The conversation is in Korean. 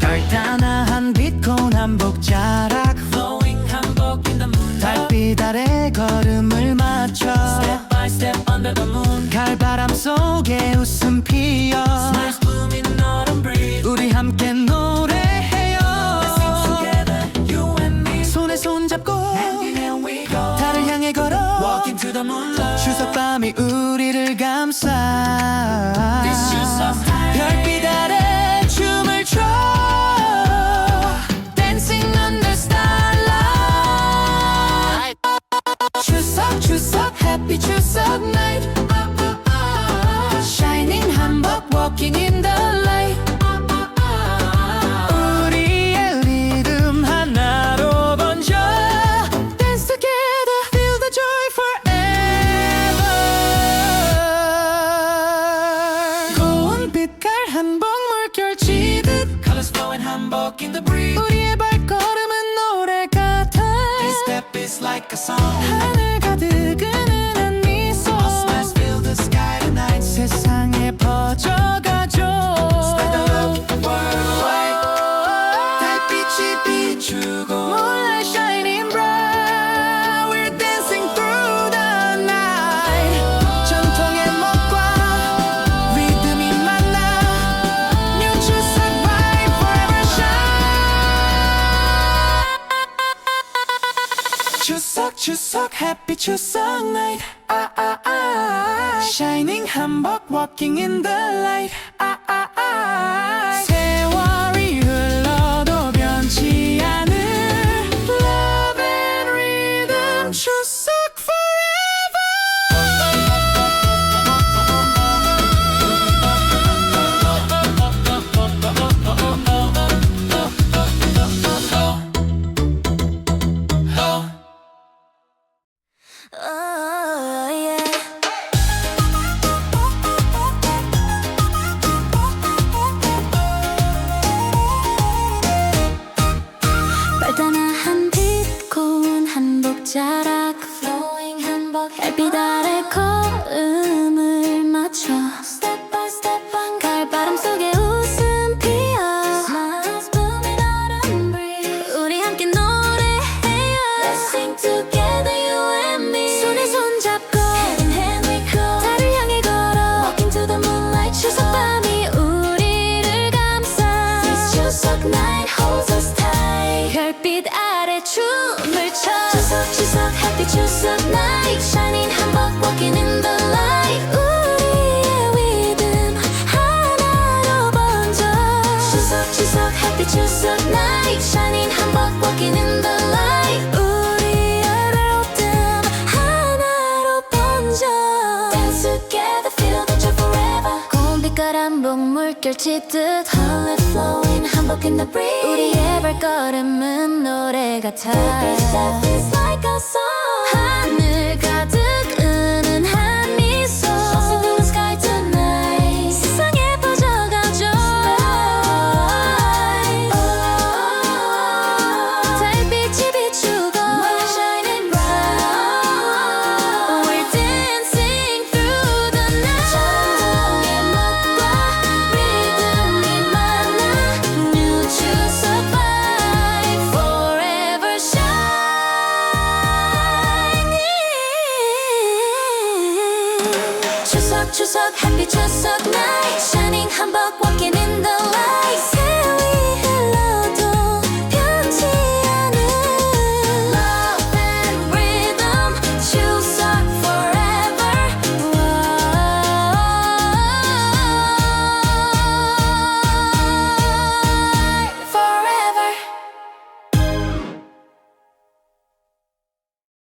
달단한 빛콘 한복 자락. Flowing 한복 in the moon 달빛 아래 걸음을 맞춰 감싸 한복 물결치듯 Colors flowing 한복 in the breeze 우리의 발걸음은 노래 같아 This step is like a song 하늘 가득 추석 추석 happy 추석 night ah, ah, ah. Shining 한복 walking in the light 아래 걸음을 맞춰 step by step on 갈바람 속에 웃음 피어 smiles blooming autumn breeze 우리 함께 노래해요 Let's sing together you and me 손에 손 잡고 hand in hand we go 달을 향해 걸어 walking to the moonlight 추석 밤이 우리를 감싸 This 추석 night holds us tight 별빛 아래 춤 고운 빛깔 한복 물결 치듯 Holly flowing 한복 in the breeze 우리의 발걸음은 노래 같아 This step is like a song happy just suck, night. shining humbug walking in the light